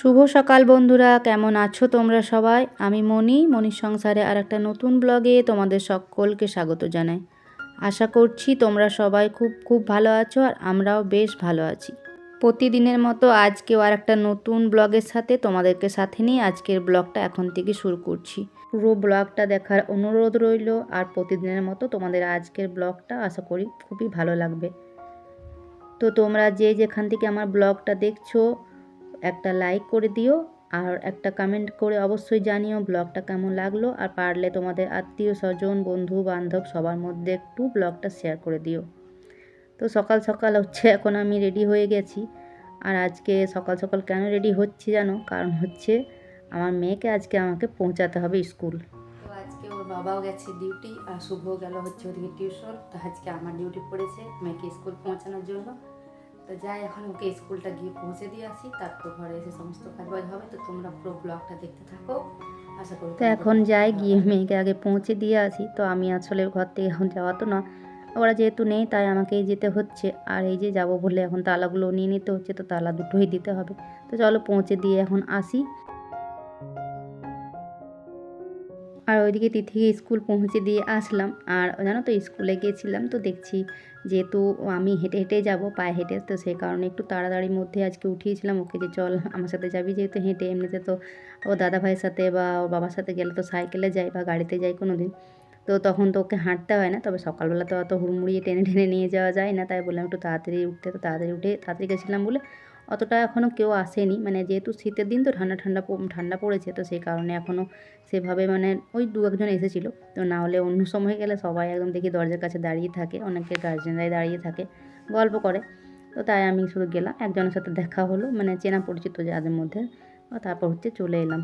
শুভ সকাল বন্ধুরা, কেমন আছো তোমরা সবাই? আমি মনি, মনির সংসারে আর একটা নতুন ব্লগে তোমাদের সকলকে স্বাগত জানাই। আশা করছি তোমরা সবাই খুব খুব ভালো আছো আর আমরাও বেশ ভালো আছি। প্রতিদিনের মতো আজকেও আর একটা নতুন ব্লগের সাথে তোমাদেরকে সাথে নিয়ে আজকের ব্লগটা এখন থেকে শুরু করছি। পুরো ব্লগটা দেখার অনুরোধ রইল আর প্রতিদিনের মতো তোমাদের আজকের ব্লগটা আশা করি খুবই ভালো লাগবে। তো তোমরা যে যেখান থেকে আমার ব্লগটা দেখছ একটা লাইক করে দিও আর একটা কমেন্ট করে অবশ্যই জানিও ব্লগটা কেমন লাগল আর পারলে তোমাদের আত্মীয় স্বজন, বন্ধু, বান্ধব সবার মধ্যে একটু ব্লগটা শেয়ার করে দিও। তো সকাল সকাল হচ্ছে এখন আমি রেডি হয়ে গেছি আর আজকে সকাল সকাল কেন রেডি হচ্ছি জানো? কারণ হচ্ছে আমার মেয়েকে আজকে আমাকে পৌঁছাতে হবে স্কুল তো আজকে ওর বাবাও গেছে ডিউটি আর শুভ গেল হচ্ছে ওদিকে টিউশন তো আজকে আমার ডিউটি পড়েছে মেয়েকে স্কুল পৌঁছানোর জন্য। তো যাই এখন ওকে স্কুলটা গিয়ে পৌঁছে দিয়ে আসি। তারপর ঘরে এসে সমস্ত কাজবাজ হবে তো তোমরা পুরো ব্লগটা দেখতে থাকো। আশা করি তো এখন যাই গিয়ে মেয়েকে আগে পৌঁছে দিয়ে আসি। তো আমি আসলে ঘর থেকে এখন যাওয়া তো না ওরা যেহেতু নেই তাই আমাকেই যেতে হচ্ছে। আর এই যে যাব বলে এখন তালাগুলো নিয়ে নিতে হচ্ছে তো তালা দুটোই দিতে হবে। তো চলো পৌঁছে দিয়ে এখন আসি। আর ওইদিকে তিথিকে স্কুল পৌঁছে দিয়ে আসলাম। আর জানো তো, স্কুলে গিয়েছিলাম তো দেখছি যেহেতু আমি হেঁটে হেঁটে যাব, পায়ে হেঁটে, তো সেই কারণে একটু তাড়াতাড়ির মধ্যে আজকে উঠিয়েছিলাম। ওকে যে, চল আমার সাথে যাবি যেহেতু হেঁটে, এমনিতে তো ও দাদা ভাইয়ের সাথে বা ওর বাবার সাথে গেলে তো সাইকেলে যাই বা গাড়িতে যাই কোনো দিন তো তখন তো ওকে হাঁটতে হয় না, তবে সকালবেলা তো অত হুড়মুড়িয়ে টেনে টেনে নিয়ে যাওয়া যায় না। তাই বললাম, একটু তাড়াতাড়ি উঠতে, তো তাড়াতাড়ি উঠে, তাড়াতাড়ি গেছিলাম বলে অতটা এখনও কেউ আসেনি। মানে যেহেতু শীতের দিন, তো ঠান্ডা ঠান্ডা ঠান্ডা পড়েছে, তো সেই কারণে এখনও সেভাবে মানে ওই দু একজন এসেছিল। তো না হলে অন্য সময় গেলে সবাই একদম দেখি দরজার কাছে দাঁড়িয়ে থাকে, অনেকে গার্জেনরাই দাঁড়িয়ে থাকে, গল্প করে। তো তাই আমি শুধু গেলাম, একজনের সাথে দেখা হলো মানে চেনা পরিচিত যাদের মধ্যে। তারপর হচ্ছে চলে এলাম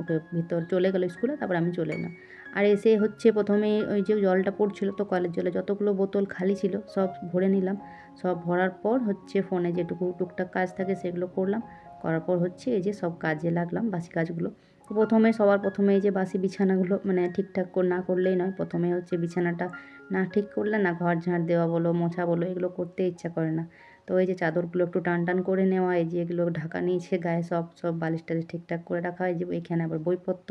ওকে ভিতর চলে গেলো স্কুলে, তারপর আমি চলে এলাম। আর এসে হচ্ছে প্রথমে ওই যে জলটা পড়ছিল তো কলের জলে, যতগুলো বোতল খালি ছিল সব ভরে নিলাম। সব ভরার পর হচ্ছে ফোনে যেটুকু টুকটাক কাজ থাকে সেগুলো করলাম। করার পর হচ্ছে এই যে সব কাজে লাগলাম বাসি কাজগুলো। তো প্রথমে সবার প্রথমে এই যে বাসি বিছানাগুলো মানে ঠিকঠাক না করলেই নয়, প্রথমে হচ্ছে বিছানাটা না ঠিক করলে না ঘর ঝাঁট দেওয়া বলো, মোছা বলো, এগুলো করতে ইচ্ছা করে না। তো এই যে চাদরগুলো একটু টান টান করে নেওয়া, এই যে এগুলো ঢাকা নিয়েছে, গায়ে সব সব বালিশ টালিশ ঠিকঠাক করে রাখা হয়। যে এখানে আবার বইপত্র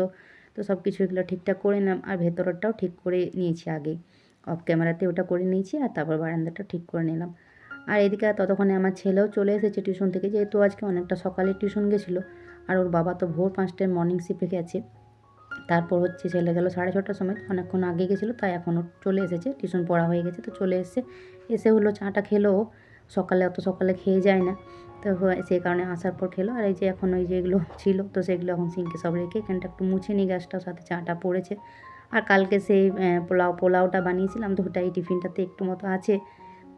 তো সব কিছু এগুলো ঠিকঠাক করে নিলাম আর ভেতরটাও ঠিক করে নিয়েছি আগেই অফ ক্যামেরাতে ওটা করে নিয়েছি আর তারপর বারান্দাটা ঠিক করে নিলাম। আর এদিকে ততক্ষণে আমার ছেলেও চলে এসেছে টিউশন থেকে, যেহেতু আজকে অনেকটা সকালে টিউশন গেছিল। আর ওর বাবা তো ভোর পাঁচটায় মর্নিং শিপে গেছে। তারপর হচ্ছে ছেলে গেল সাড়ে ছটার সময়, অনেকক্ষণ আগে গেছিল, তাই এখনও চলে এসেছে। টিউশন পড়া হয়ে গেছে, তো চলে এসে এসে হলো চাটা খেলো সকালে অত সকালে খেয়ে যায় না। তো সেই কারণে আসার পর খেলো আর এই যে এখন ওই যেগুলো ছিল, তো সেগুলো এখন সিঙ্কে সব রেখে এখানটা একটু মুছে নিই, গ্যাসটাও সাথে চাটা পড়েছে। আর কালকে সেই পোলাও, পোলাওটা বানিয়েছিলাম, তো ওটা এই টিফিনটাতে একটু মতো আছে।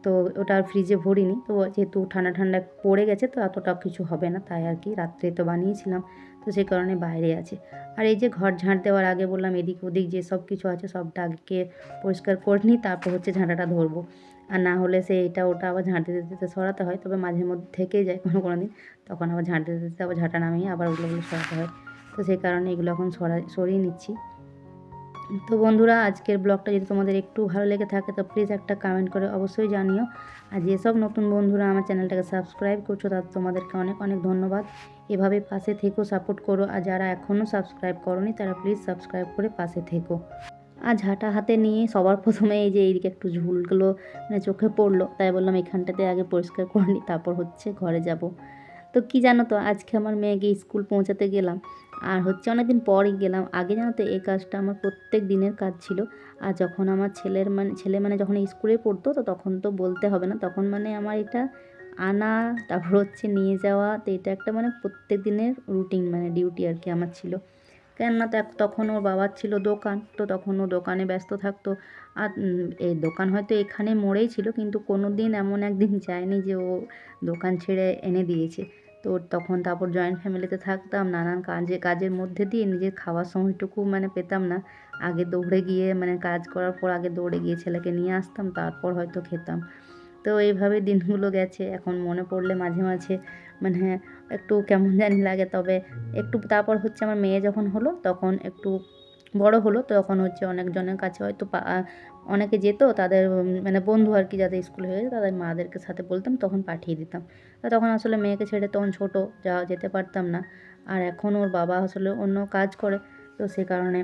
তো ওটা আর ফ্রিজে ভরিনি, তো যেহেতু ঠান্ডা ঠান্ডা পড়ে গেছে, তো এতটা কিছু হবে না, তাই আর কি, রাত্রে তো বানিয়েছিলাম। তো সেই কারণে বাইরে আছে। আর এই যে ঘর ঝাঁট দেওয়ার আগে বললাম, এদিক ওদিক যে সব কিছু আছে সবটা আগে পরিষ্কার করে নিই, তারপর হচ্ছে ঝাঁটাটা ধরবো। আর না হলে সে এটা ওটা আবার ঝাঁট দিতে দিতে সরাতে হয়, তবে মাঝে মধ্যে থেকেই যায় কোনো কোনো দিন। তখন আবার ঝাঁট দিতে দিতে আবার ঝাঁটা নামিয়ে আবার ওগুলো সরাতে হয়। তো সেই কারণে এগুলো এখন সরা, সরিয়ে নিচ্ছি। তো বন্ধুরা, আজকের ব্লগটা যদি তোমাদের একটু ভালো লেগে থাকে, তো প্লিজ একটা কমেন্ট করে অবশ্যই জানিও। আর যেসব নতুন বন্ধুরা আমার চ্যানেলটাকে সাবস্ক্রাইব করছ, তাদের তোমাদেরকে অনেক অনেক ধন্যবাদ। এভাবে পাশে থেকো সাপোর্ট করো। আর যারা এখনও সাবস্ক্রাইব করনি, তারা প্লিজ সাবস্ক্রাইব করে পাশে থেকো। আর ঝাঁটা হাতে নিয়ে সবার প্রথমে এই যে এইদিকে একটু ঝুলগুলো মানে চোখে পড়ল, তাই বললাম এখানটাতে আগে পরিষ্কার করে নিই তারপর হচ্ছে ঘরে যাব। তো কি জানো তো, আজকে আমার মেয়েকে স্কুল পৌঁছাতে গেলাম, আর হচ্ছে অনেকদিন পরই গেলাম। আগে জানো তো এই কাজটা আমার প্রত্যেক দিনের কাজ ছিল, আর যখন আমার ছেলের মানে ছেলে মানে যখন স্কুলে পড়তো, তো তখন তো বলতে হবে না, তখন মানে আমার এটা আনা, তারপর হচ্ছে নিয়ে যাওয়া, তো এটা একটা মানে প্রত্যেক দিনের রুটিন মানে ডিউটি আর কি আমার ছিল। কেননা তখন ওর বাবার ছিল দোকান, তো তখন ও দোকানে ব্যস্ত থাকতো। আর এই দোকান হয়তো এখানে মোড়েই ছিল, কিন্তু কোনো দিন এমন একদিন যায়নি যে ও দোকান ছেড়ে এনে দিয়েছে। তো তখন তারপর জয়েন্ট ফ্যামিলিতে থাকতাম, নানান কাজে, কাজের মধ্যে দিয়ে নিজের খাওয়ার সময়টুকু মানে পেতাম না। আগে দৌড়ে গিয়ে মানে কাজ করার পর আগে দৌড়ে গিয়ে ছেলেকে নিয়ে আসতাম, তারপর হয়তো খেতাম। তো এইভাবে দিনগুলো গেছে। এখন মনে পড়লে মাঝে মাঝে মানে একটু কেমন জানি লাগে, তবে একটু তারপর হচ্ছে আমার মেয়ে যখন হলো, তখন একটু বড় হলো, তখন হচ্ছে অনেকজনের কাছে হয়তো অনেকে যেত, তাদের মানে বন্ধু আর কি যাদের স্কুল হয়ে গেছে তাদের মাদেরকে সাথে বলতাম, তখন পাঠিয়ে দিতাম। তা তখন আসলে মেয়েকে ছেড়ে তখন ছোটো যাওয়া যেতে পারতাম না। আর এখন ওর বাবা আসলে অন্য কাজ করে, তো সে কারণে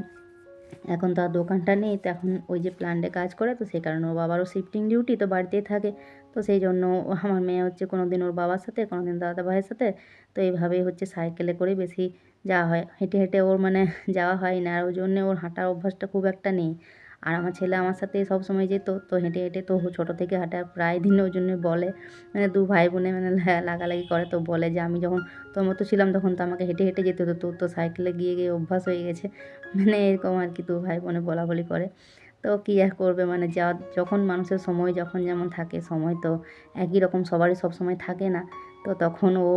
এখন তো আর দোকানটা নেই, তো এখন ওই যে প্ল্যান্টে কাজ করে, তো সেই কারণে ওর বাবারও শিফটিং ডিউটি তো বাড়িতেই থাকে। তো সেই জন্য আমার মেয়ে হচ্ছে কোনো দিন ওর বাবার সাথে কোনো দিন দাদা ভাইয়ের সাথে, তো এইভাবেই হচ্ছে সাইকেলে করে বেশি যাওয়া হয়। হেঁটে হেঁটে ওর মানে যাওয়া হয় না, আর ওই জন্যে ওর হাঁটার অভ্যাসটা খুব একটা নেই। আর আমার ছেলে আমার সাথে সব সময় যেত, তো হেঁটে হেঁটে তো ছোটো থেকে হাঁটা প্রায় দিন ওই জন্য বলে। মানে দু ভাই বোনে মানে লাগালাগি করে তো বলে যে, আমি যখন তোর মতো ছিলাম তখন তো আমাকে হেঁটে হেঁটে যেতে হতো, তোর তো সাইকেলে গিয়ে গিয়ে অভ্যাস হয়ে গেছে। মানে এরকম আর কি দু ভাই বোনে বলা বলি করে। তো কী আর করবে? মানে যা, যখন মানুষের সময় যখন যেমন থাকে, সময় তো একই রকম, সবারই সব সময় থাকে না। তো তখন ও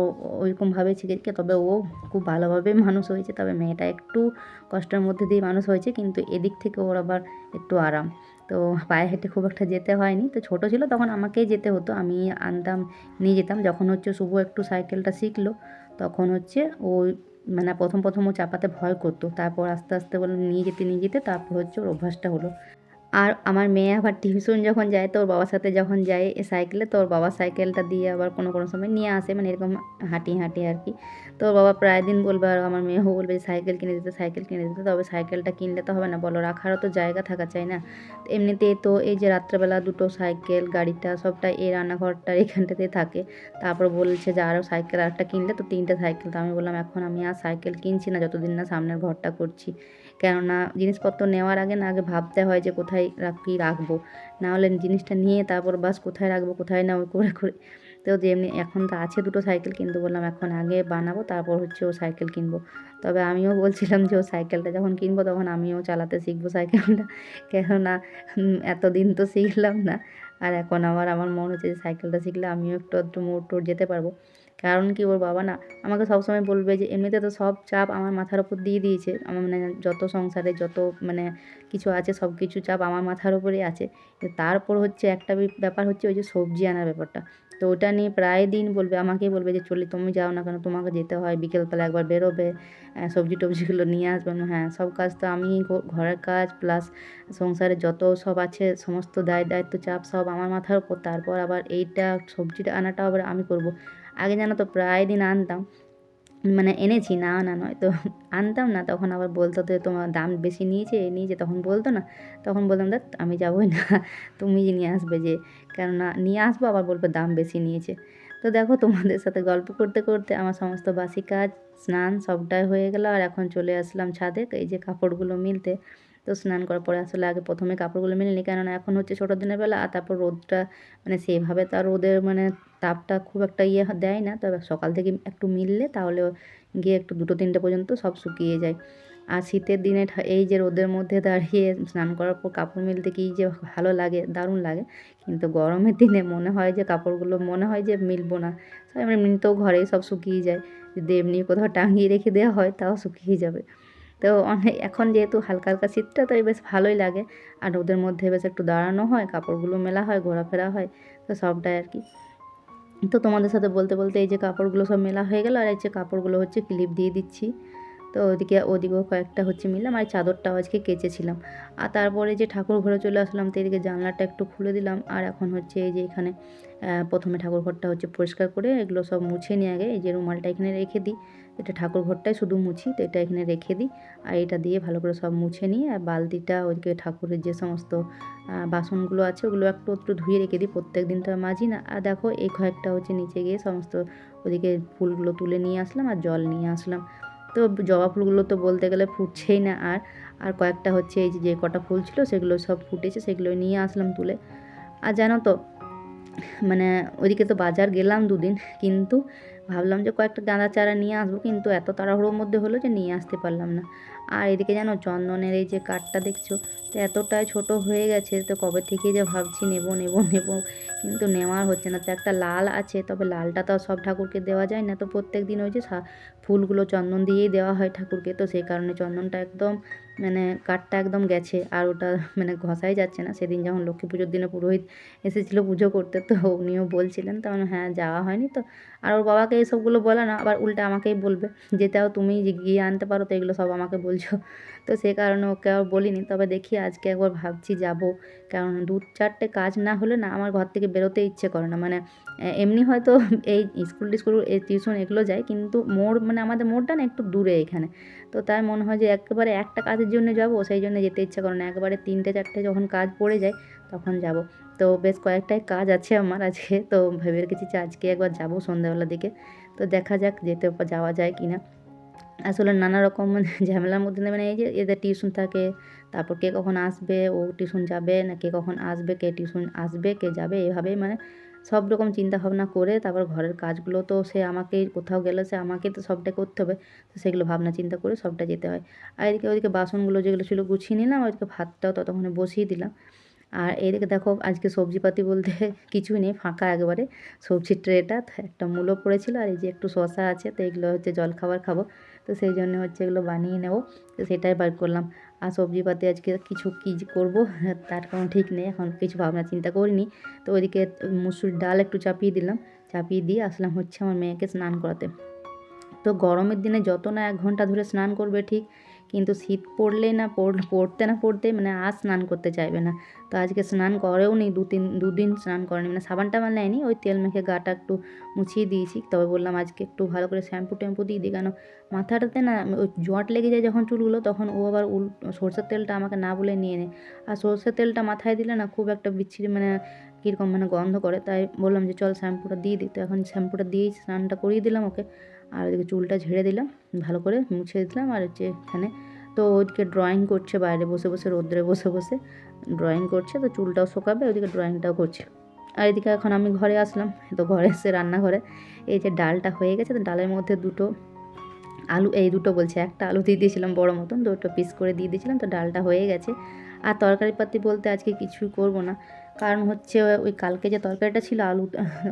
ওইরকমভাবে শিখেছে তবে ও খুব ভালোভাবে মানুষ হয়েছে। তবে মেয়েটা একটু কষ্টের মধ্যে দিয়ে মানুষ হয়েছে, কিন্তু এদিক থেকে ওর আবার একটু আরাম। তো পায়ে হেঁটে খুব একটা যেতে হয়নি। তো ছোটো ছিল, তখন আমাকেই যেতে হতো। আমি আনতাম, নিয়ে যেতাম। যখন হচ্ছে শুভ একটু সাইকেলটা শিখলো, তখন হচ্ছে ও মানে প্রথম প্রথম ও চাপাতে ভয় করতো। তারপর আস্তে আস্তে বলে নিয়ে যেতে নিয়ে যেতে। তারপর হচ্ছে ওর অভ্যাসটা হলো। আর আমার মেয়ে আবার টিউশন যখন যায়, তোর বাবার সাথে যখন যায় সাইকেলে তোর বাবা সাইকেলটা দিয়ে আবার কোনো কোনো সময় নিয়ে আসে মানে এরকম হাঁটি হাঁটি আর কি। তো ওর বাবা প্রায় দিন বলবে আর আমার মেয়েও বলবে যে সাইকেল কিনে দিতে সাইকেল কিনে দিতে, তবে সাইকেলটা কিনলে তো হবে না, বলো রাখারও তো জায়গা থাকা চাই না। এমনিতে তো এই যে রাত্রেবেলা দুটো সাইকেল গাড়িটা সবটা এই রান্নাঘরটার এখানটাতে থাকে। তারপর বলছে যে আরও সাইকেল আরেকটা কিনলে তো তিনটে সাইকেল তো আমি বললাম এখন আমি আর সাইকেল কিনছি না, যতদিন না সামনের ঘরটা করছি। কেননা জিনিসপত্র নেওয়ার আগে না আগে ভাবতে হয় যে কোথায় রাখ- কী রাখব। না হলে জিনিসটা নিয়ে তারপর বাস কোথায় রাখব, কোথায় না, ওই করে করে। তো যেমনি এখন তো আছে দুটো সাইকেল কিন্তু বললাম, এখন আগে বানাবো, তারপর হচ্ছে ও সাইকেল কিনবো। তবে আমিও বলছিলাম যে ও সাইকেলটা যখন কিনবো তখন আমিও চালাতে শিখব সাইকেলটা। কেননা এতদিন তো শিখলাম না। আর এখন আবার আমার মনে হচ্ছে যে সাইকেলটা শিখলে আমিও একটু একটু মোড় টোড় যেতে পারব। কারণ কি ওর বাবা না আমাকে সবসময় বলবে যে, এমনিতে তো সব চাপ আমার মাথার ওপর দিয়ে দিয়েছে। আমার মানে যত সংসারে যত মানে কিছু আছে সব কিছু চাপ আমার মাথার ওপরেই আছে। তারপর হচ্ছে একটা ব্যাপার হচ্ছে ওই যে সবজি আনার ব্যাপারটা। তো ওটা নিয়ে প্রায় দিন বলবে, আমাকেই বলবে যে, চলি তুমি যাও না কেন? তোমাকে যেতে হয়, বিকেলবেলা একবার বেরোবে সবজি টবজিগুলো নিয়ে আসবে। হ্যাঁ সব কাজ তো আমি ঘরের কাজ প্লাস সংসারে যত সব আছে, সমস্ত দায় দায়িত্ব চাপ সব আমার মাথার ওপর। তারপর আবার এইটা সবজিটা আনাটা আবার আমি করব। আগে জানো তো প্রায় দিন আনতাম। মানে এনেছি, না আনা নয়। তো আনতাম না, তখন আবার বলতো যে, তোমার দাম বেশি নিয়েছে এই নিয়েছে। তখন বলতো না। তখন বলতাম দেখ, আমি যাবোই না, তুমি নিয়ে আসবে যে। কেননা, নিয়ে আসব, আবার বলবে, দাম বেশি নিয়েছে। তো দেখো, তোমাদের সাথে গল্প করতে করতে আমার সমস্ত বাসি কাজ, স্নান সবটাই হয়ে গেল। আর এখন চলে আসলাম ছাদে, এই যে কাপড়গুলো মিলতে। তো স্নান করার পরে আসলে আগে প্রথমে কাপড়গুলো মেনে নিই। কেননা এখন হচ্ছে ছোটো দিনের বেলা আর তারপর রোদটা মানে সেভাবে তার রোদের মানে তাপটা খুব একটা ইয়ে দেয় না। তবে সকাল থেকে একটু মিললে তাহলে গিয়ে একটু দুটো তিনটে পর্যন্ত সব শুকিয়ে যায়। আর শীতের দিনে এই যে রোদের মধ্যে দাঁড়িয়ে স্নান করার পর কাপড় মিলতে কি যে ভালো লাগে, দারুণ লাগে। কিন্তু গরমের দিনে মনে হয় যে কাপড়গুলো, মনে হয় যে মিলবো না। এমনিতেও ঘরেই সব শুকিয়ে যায়। যদি এমনি কোথাও টাঙিয়ে রেখে দেওয়া হয় তাও শুকিয়ে যাবে। তো অনেক, এখন যেহেতু হালকা হালকা শীতটা, তাই বেশ ভালোই লাগে। আর ওদের মধ্যে বেশ একটু দাঁড়ানো হয়, কাপড়গুলো মেলা হয়, ঘোরাফেরা হয়, তো সবটাই আর কি। তো তোমাদের সাথে বলতে বলতে এই যে কাপড়গুলো সব মেলা হয়ে গেল, আর এই যে কাপড়গুলো হচ্ছে ক্লিপ দিয়ে দিচ্ছি। তো ওদিকে, ওদিকেও কয়েকটা হচ্ছে মিললাম, আর চাদরটাও আজকে কেচেছিলাম। আর তারপরে যে ঠাকুর ঘরে চলে আসলাম, তো এদিকে জানলাটা একটু খুলে দিলাম, আর এখন হচ্ছে এই যে এখানে প্রথমে ঠাকুর ঘরটা হচ্ছে পরিষ্কার করে এগুলো সব মুছে নিয়ে আগে এই যে রুমালটা এখানে রেখে দিই। এটা ঠাকুর ঘরটাই শুধু মুছি, তো এটা এখানে রেখে দিই। আর এটা দিয়ে ভালো করে সব মুছে নিয়ে আর বালতিটা ওইদিকে ঠাকুরের যে সমস্ত বাসনগুলো আছে ওগুলো একটু একটু ধুয়ে রেখে দিই। প্রত্যেক দিন তো মাজি না। আর দেখো এই কয়েকটা হচ্ছে নিচে গিয়ে সমস্ত ওদিকে ফুলগুলো তুলে নিয়ে আসলাম আর জল নিয়ে আসলাম। তো জবা ফুলগুলো তো বলতে গেলে ফুটছেই না আর আর কয়েকটা হচ্ছে এই যে কটা ফুল ছিল সেগুলো সব ফুটেছে সেগুলো নিয়ে আসলাম তুলে। আর জানো তো মানে ওইদিকে তো বাজার গেলাম দুদিন, কিন্তু ভাবলাম যে কয়েকটা গাঁদা চারা নিয়ে আসব, কিন্তু এত তাড়াহুড়োর মধ্যে হলো যে নিয়ে আসতে পারলাম না। আর এদিকে জানো চন্দনের এই যে কাঠটা দেখছ, তো এতটাই ছোট হয়ে গেছে, তো কবে থেকে যে ভাবছি নেব নেব নেব, কিন্তু নেওয়ার হচ্ছে না। তো একটা লাল আছে, তবে লালটা তো সব ঠাকুরকে দেওয়া যায় না, তো প্রত্যেক দিন ওই যে ফুলগুলো চন্দন দিয়েই দেওয়া হয় ঠাকুরকে, তো সেই কারণে চন্দনটা একদম মানে কাঠটা একদম গেছে, আর ওটা মানে ঘষাই যাচ্ছে না। সেদিন যখন লক্ষ্মী পুজোর দিনে পুরোহিত এসেছিল পুজো করতে, তো উনিও বলছিলেন তখন হ্যাঁ যাওয়া হয়নি তো। আর ওর বাবাকে এসবগুলো বলে না, আবার উল্টে আমাকেই বলবে যে তাও তুমি গিয়ে আনতে পারো, তো এগুলো সব আমাকে বলছে। বলছো তো সে কারণে ওকে আর বলিনি। তবে দেখি আজকে একবার ভাবছি যাব। কারণ দু চারটে কাজ না হলে না আমার ঘর থেকে বেরোতে ইচ্ছে করে না। মানে এমনি হয়তো এই স্কুল টিস্কুল এই টিউশন এগুলো যায়, কিন্তু মোড় মানে আমাদের মোড়টা না একটু দূরে এখানে। তো তাই মনে হয় যে একেবারে একটা কাজের জন্য যাব, সেই জন্য যেতে ইচ্ছা করে না। একবারে তিনটে চারটে যখন কাজ পড়ে যায়, তখন যাব। তো বেশ কয়েকটাই কাজ আছে আমার আজকে। তো ভেবে রেখেছি যে আজকে একবার যাব সন্ধ্যাবেলার দিকে। তো দেখা যাক যেতে যাওয়া যায় কি না আসলে নানা রকম ঝামেলার মধ্যে মানে এই যে এদের টিউশন থাকে, তারপর কে কখন আসবে, ও টিউশন যাবে, না কে কখন আসবে, কে টিউশন আসবে, কে যাবে, এভাবেই মানে সব রকম চিন্তা ভাবনা করে তারপর ঘরের কাজগুলো তো সে আমাকেই কোথাও গেলে সে আমাকেই তো সবটা করতে হবে, তো সেগুলো ভাবনা চিন্তা করে সবটা যেতে হয়। আর এদিকে ওইদিকে বাসনগুলো যেগুলো ছিল গুছিয়ে নিলাম ওইদিকে ভাতটাও ততক্ষণে বসিয়ে দিলাম। আর এদিকে দেখো আজকে সবজিপাতি বলতে কিছুই নেই, ফাঁকা একবারে। সবজির ট্রেটা, একটা মূলো পড়েছিল আর এই যে একটু শসা আছে, তো এগুলো হচ্ছে জলখাবার খাব। তো সেই জন্য হচ্ছে এগুলো বানিয়ে নেব। তো সেটাই বার করলাম। আর সবজিপাতি আজকে কিছু কী করব, তার কোনো ঠিক নেই। এখন কিছু ভাবনা চিন্তা করিনি। তো ওইদিকে মুসুর ডাল একটু চাপিয়ে দিলাম। চাপিয়ে দিয়ে আসলাম হচ্ছে আমার মেয়েকে স্নান করাতে। তো গরমের দিনে যত না এক ঘণ্টা ধরে স্নান করবে ঠিক কিন্তু শীত পড়লেই না পড়তে না, পড়তে মানে আর স্নান করতে চাইবে না। তো আজকে স্নান করেও নি দু তিন দুদিন স্নান করেনি মানে সাবান টাবান নেয়নি, ওই তেল মেখে গাটা একটু মুছিয়ে দিয়েছি। তবে বললাম আজকে একটু ভালো করে শ্যাম্পু ট্যাম্পু দিয়ে দিই, কেন মাথাটাতে না ওই জট লেগে যায় যখন চুলগুলো, তখন ও আবার উল, সরষের তেলটা আমাকে না বলে নিয়ে নেয়। আর সরষের তেলটা মাথায় দিলে না খুব একটা বিচ্ছিরি মানে কীরকম মানে গন্ধ করে। তাই বললাম যে চল শ্যাম্পুটা দিয়ে দিই। তো এখন শ্যাম্পুটা দিয়েই স্নানটা করিয়ে দিলাম ওকে। আর ওদিকে চুলটা ঝেড়ে দিলাম, ভালো করে মুছে দিলাম আর হচ্ছে এখানে তো ওইদিকে ড্রয়িং করছে বাইরে বসে বসে, রোদ্রে বসে বসে ড্রয়িং করছে, তো চুলটাও শোকাবে ওইদিকে ড্রয়িংটাও করছে। আর এদিকে এখন আমি ঘরে আসলাম, তো ঘরে এসে রান্নাঘরে এই যে ডালটা হয়ে গেছে, তো ডালের মধ্যে দুটো আলু, এই দুটো বলছে, একটা আলু দিয়ে দিয়েছিলাম বড় মতন, দুটো পিস করে দিয়ে দিয়েছিলাম, তো ডালটা হয়ে গেছে। আর তরকারি পাতি বলতে আজকে কিছুই করব না। কারণ হচ্ছে ওই কালকে যে তরকারিটা ছিল আলু,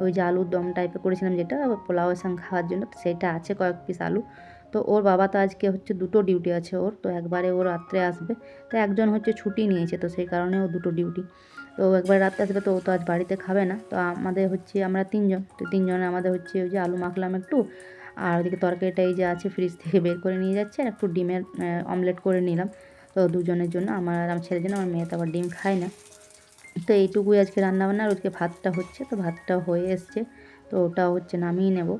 ওই যে আলুর দম টাইপের করেছিলাম যেটা পোলাওয়ের সঙ্গে খাওয়ার জন্য সেটা আছে কয়েক পিস আলু। তো ওর বাবা তো আজকে হচ্ছে দুটো ডিউটি আছে ওর, তো একবারে ও রাত্রে আসবে। তো একজন হচ্ছে ছুটি নিয়েছে, তো সেই কারণে ও দুটো ডিউটি তো একবার রাত্রে আসবে, তো ও তো আজ বাড়িতে খাবে না। তো আমাদের হচ্ছে আমরা তিনজন, তো তিনজনে আমাদের হচ্ছে ওই যে আলু মাখলাম একটু, আর ওদিকে তরকারিটা এই যে আছে ফ্রিজ থেকে বের করে নিয়ে যাচ্ছে, আর একটু ডিমের অমলেট করে নিলাম। তো দুজনের জন্য, আমার আর আমার ছেলের জন্য, আমার মেয়ে তো আবার ডিম খায় না। তো এইটুকুই আজকে রান্নাবান্না, আর ওদিকে ভাতটা হচ্ছে, তো ভাতটা হয়ে এসছে, তো ওটা হচ্ছে নামিয়ে নেব।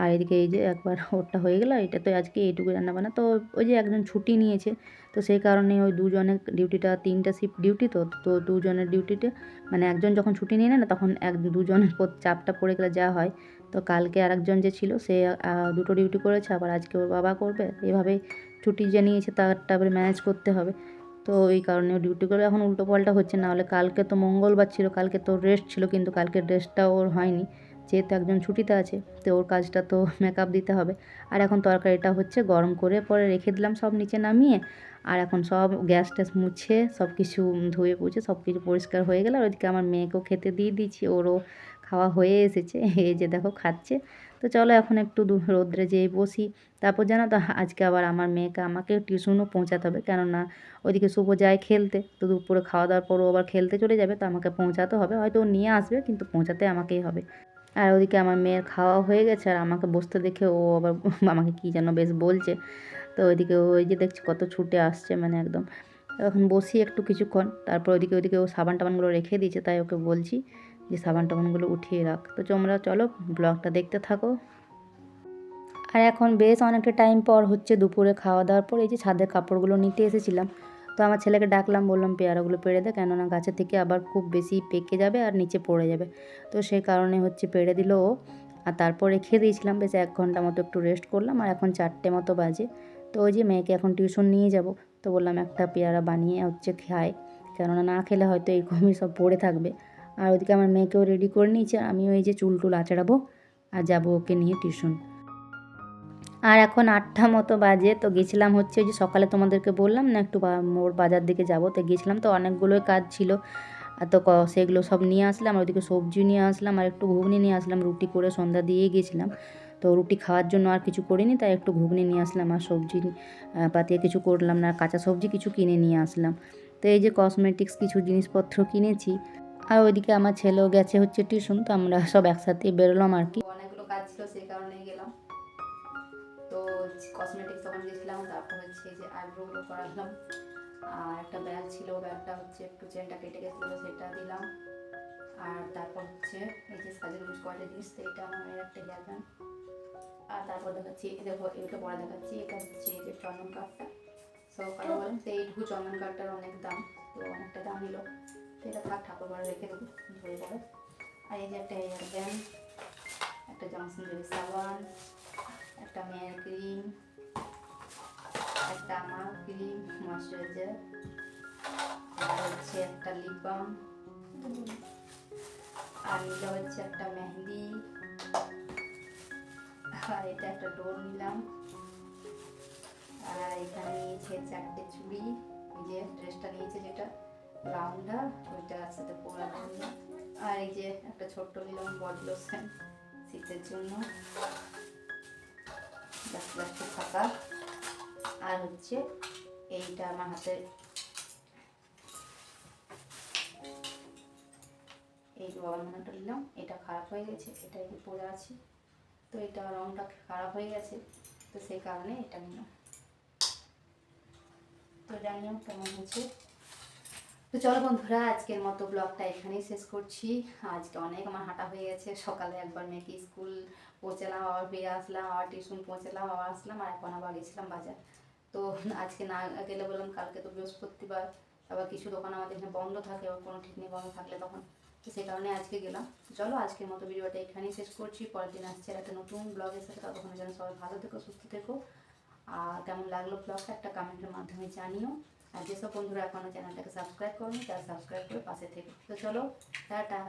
আর এদিকে এই যে একবার ওটা হয়ে গেলো এটা তো আজকে এইটুকুই রান্নাবান্না, তো ওই যে একজন ছুটি নিয়েছে, তো সেই কারণে ওই দুজনের ডিউটিটা, তিনটা শিফট ডিউটি তো তো দুজনের ডিউটিতে মানে একজন যখন ছুটি নিয়ে নেয় না, তখন এক দুজনের চাপটা পড়ে গেলে যা হয়। তো কালকে আরেকজন যে ছিল, সে দুটো ডিউটি করেছে, আবার আজকে ওর বাবা করবে এভাবে ছুটি যে নিয়েছে, তারটা ম্যানেজ করতে হবে। তো এই কারণে ডিউটি করে, এখন উল্টো পাল্টা হচ্ছে না হলে কালকে তো মঙ্গলবার ছিল, কালকে তো রেস্ট ছিল, কিন্তু কালকে রেস্টটা ওর হয়নি, যেহেতু একজন ছুটিতে আছে, তো ওর কাজটা তো মেকআপ দিতে হবে। আর এখন তরকারিটা হচ্ছে গরম করে পরে রেখে দিলাম, সব নিচে নামিয়ে, আর এখন সব গ্যাস ট্যাস মুছে, সব কিছু ধুয়ে পুছে, সব কিছু পরিষ্কার হয়ে গেল, আর ওইদিকে আমার মেয়েকেও খেতে দিয়ে দিচ্ছি ওরও খাওয়া হয়ে এসেছে, এই যে দেখো খাচ্ছে তো চলো এখন একটু রোদ্রে যেয়ে বসি। তারপর জানো তো, আজকে আবার আমার মেয়েকে আমাকে টিউশনও পৌঁছাতে হবে। কেননা ওইদিকে শুভ যায় খেলতে, তো দুপুরে খাওয়া দাওয়ার পরও আবার খেলতে চলে যাবে, তো আমাকে পৌঁছাতে হবে। হয়তো ও নিয়ে আসবে, কিন্তু পৌঁছাতে আমাকেই হবে। আর ওদিকে আমার মেয়ের খাওয়া হয়ে গেছে, আর আমাকে বসতে দেখে ও আবার আমাকে কী যেন বেশ বলছে। তো ওইদিকে ওই যে দেখছি কত ছুটে আসছে মানে একদম। এখন বসি একটু কিছুক্ষণ, তারপর ওইদিকে ওইদিকে ও সাবান টাবানগুলো রেখে দিয়েছে, তাই ওকে বলছি। যে সাবান টাবানগুলো উঠিয়ে রাখ। তো তোমরা চলো ব্লগটা দেখতে থাকো। আর এখন বেশ অনেকটা টাইম পর হচ্ছে দুপুরে খাওয়া দাওয়ার পর এই যে ছাদের কাপড়গুলো নিতে এসেছিলাম। তো আমার ছেলেকে ডাকলাম, বললাম, পেয়ারাগুলো পেড়ে দে, কেননা গাছের থেকে আবার খুব বেশি পেকে যাবে আর নিচে পড়ে যাবে। তো সেই কারণে হচ্ছে পেড়ে দিল ও। আর তারপর রেখে দিয়েছিলাম, বেশ এক ঘণ্টা মতো একটু রেস্ট করলাম। আর এখন চারটে মতো বাজে। তো ওই যে মেয়েকে এখন টিউশন নিয়ে যাব। তো বললাম, একটা পেয়ারা বানিয়ে হচ্ছে খায় কেননা না খেলে হয়তো এরকমই সব পড়ে থাকবে। আর ওইদিকে আমার মেয়েকেও রেডি করে নিয়েছে। আর আমিও এই যে চুল টুল আঁচড়াবো আর যাব ওকে নিয়ে টিউশন আর এখন আটটা মতো বাজে, তো গেছিলাম হচ্ছে ওই যে সকালে তোমাদেরকে বললাম না একটু মোর বাজার দিকে যাব, তো গেছিলাম, তো অনেকগুলোই কাজ ছিল। আর তো সেগুলো সব নিয়ে আসলাম, আর ওইদিকে সবজি নিয়ে আসলাম, আর একটু ঘুগনি নিয়ে আসলাম, রুটি করে সন্ধ্যা দিয়ে গেছিলাম। তো রুটি খাওয়ার জন্য আর কিছু করিনি, তাই একটু ঘুগনি নিয়ে আসলাম, আর সবজি পাতিয়ে কিছু করলাম না কাঁচা সবজি কিছু কিনে নিয়ে আসলাম। তো এই যে কসমেটিক্স কিছু জিনিসপত্র কিনেছি আর ওইদিকে আমার ছেলেও গেছে হচ্ছে টিউশন, তো আমরা সব একসাথে বেরোলাম আর কি। অনেকগুলো কাজ ছিল সেই কারণেই গেলাম। তো কসমেটিক্স দোকান গেছিলাম, তারপর হচ্ছে যে আইব্রোগুলো করালাম। আর একটা ব্যাগ ছিল ব্যাগটা হচ্ছে একটু চেনটা কেটে গেছিল, সেটা দিলাম। আর তারপর হচ্ছে এই যে সাজের ইউজ কয়টা জিনিস এটা আমার মেয়ের একটা হেয়ার আর তারপর দেখাচ্ছি দেখো এটা পরে দেখাচ্ছি, এটা হচ্ছে এই যে চন্দন কাঠটা। সো কারও বলেন তো এইটুকু চন্দন কাঠটার অনেক দাম, তো অনেকটা দাম নিল এটা থাক ঠাকুর ঘরে রেখে দেবো, ধরে পরে আর এই যে একটা হেয়ার ব্যান্ড একটা জনসন বেবি সাবান, একটা মেয়ের ক্রিম, একটা আমার ক্রিম ময়শ্চারাইজার হচ্ছে একটা লিপ বাম আর এটা হচ্ছে একটা মেহেন্দি, আর এটা একটা ডোর নিলাম। আর এখানে নিয়েছে চারটে চুড়ি যে ড্রেসটা নিয়েছে যেটা। ব্রাউনটা ওইটা সাথে পরার জন্য আর এই যে একটা ছোট্ট নিলাম বডি লোশন শীতের জন্য। জাস্ট থাকা আর হচ্ছে এইটা আমার হাতে। এই মনেটা নিলাম, এটা খারাপ হয়ে গেছে, এটা এই পড়ে আছে। তো এটা রংটা খারাপ হয়ে গেছে, তো সেই কারণে এটা নিলাম। তো জানিও কেমন হয়েছে? তো চলো বন্ধুরা, আজকের মতো ব্লগটা এখানেই শেষ করছি। আজকে অনেক আমার হাঁটা হয়ে গেছে। সকালে একবার মেয়েকে স্কুল পৌঁছালাম, আবার ফিরে আসলাম, আবার টিউশন পৌঁছালাম, আবার আসলাম, আর এখন আবার গেছিলাম বাজার। তো আজকে না গেলে বললাম, কালকে তো বৃহস্পতিবার, আবার কিছু দোকান আমাদের এখানে বন্ধ থাকে, আবার কোনো ঠিক নেই বন্ধ থাকলে তখন। তো সেই কারণে আজকে গেলাম। চলো আজকের মতো ভিডিওটা এখানেই শেষ করছি। পরের দিন আসছে একটা নতুন ব্লগের সাথে। ততক্ষণ যেন সবাই ভালো থেকো, সুস্থ থেকো। আর কেমন লাগল ব্লগটা একটা কমেন্টের মাধ্যমে জানিও। আর যেসব বন্ধুরা এখনও চ্যানেলটাকে সাবস্ক্রাইব করুন, তারা সাবস্ক্রাইব করে পাশে থেকে। তো চলো, টাটা।